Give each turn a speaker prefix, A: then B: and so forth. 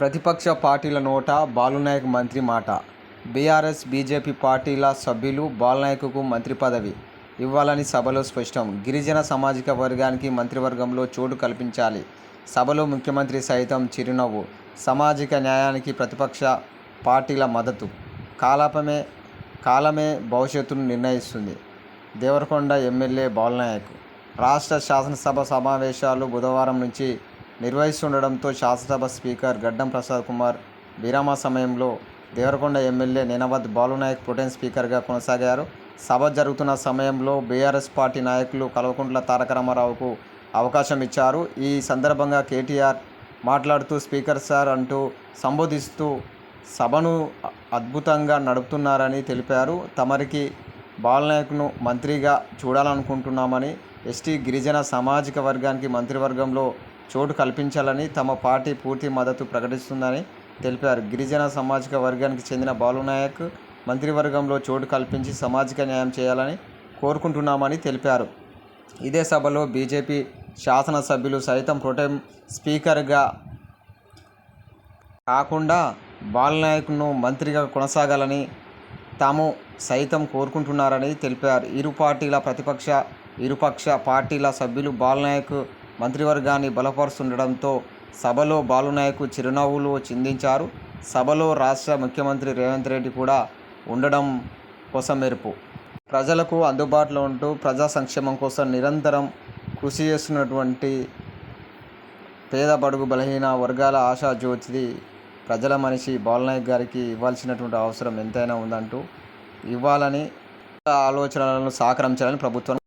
A: ప్రతిపక్ష పార్టీల నోట బాలునాయక్ మంత్రి మాట. బీఆర్ఎస్ బీజేపీ పార్టీల సభ్యులు బాలునాయక్కు మంత్రి పదవి ఇవ్వాలని సభలో స్పష్టం. గిరిజన సామాజిక వర్గానికి మంత్రివర్గంలో చోటు కల్పించాలి. సభలో ముఖ్యమంత్రి సైతం చిరునవ్వు. సామాజిక న్యాయానికి ప్రతిపక్ష పార్టీల మద్దతు. కాలపమే కాలమే భవిష్యత్తును నిర్ణయిస్తుంది. దేవరకొండ ఎమ్మెల్యే బాలనాయక్. రాష్ట్ర శాసనసభ సమావేశాలు బుధవారం నుంచి నిర్వహిస్తుండడంతో శాసనసభ స్పీకర్ గడ్డం ప్రసాద్ కుమార్ విరామ సమయంలో దేవరకొండ ఎమ్మెల్యే నేనవద్ బాలునాయక్ ప్రొటెన్ స్పీకర్గా కొనసాగారు. సభ జరుగుతున్న సమయంలో బీఆర్ఎస్ పార్టీ నాయకులు కల్వకుంట్ల తారక రామారావుకు అవకాశం ఇచ్చారు. ఈ సందర్భంగా కేటీఆర్ మాట్లాడుతూ స్పీకర్ సార్ అంటూ సంబోధిస్తూ సభను అద్భుతంగా నడుపుతున్నారని తెలిపారు. తమరికి బాలనాయక్ను మంత్రిగా చూడాలనుకుంటున్నామని ఎస్టీ గిరిజన సామాజిక వర్గానికి మంత్రివర్గంలో చోటు కల్పించాలని తమ పార్టీ పూర్తి మద్దతు ప్రకటిస్తుందని తెలిపారు. గిరిజన సామాజిక వర్గానికి చెందిన బాలునాయక్ మంత్రివర్గంలో చోటు కల్పించి సామాజిక న్యాయం చేయాలని కోరుకుంటున్నామని తెలిపారు. ఇదే సభలో బీజేపీ శాసనసభ్యులు సైతం ప్రొటెం స్పీకర్గా కాకుండా బాలనాయక్ను మంత్రిగా కొనసాగాలని తాము సైతం కోరుకుంటున్నారని తెలిపారు. ఇరు పార్టీల ప్రతిపక్ష ఇరుపక్ష పార్టీల సభ్యులు బాలనాయక్ మంత్రివర్గాన్ని బలపరుస్తుండడంతో సభలో బాలునాయక్ చిరునవ్వులు చిందించారు. సభలో రాష్ట్ర ముఖ్యమంత్రి రేవంత్ రెడ్డి కూడా ఉండడం కోసం మెరుపు ప్రజలకు అందుబాటులో ఉంటూ ప్రజా సంక్షేమం కోసం నిరంతరం కృషి చేస్తున్నటువంటి పేద బడుగు బలహీన వర్గాల ఆశా జ్యోతిది ప్రజల మనిషి బాలనాయక్ గారికి ఇవ్వాల్సినటువంటి అవసరం ఎంతైనా ఉందంటూ ఇవ్వాలని ఆలోచనలను సహకరించాలని ప్రభుత్వం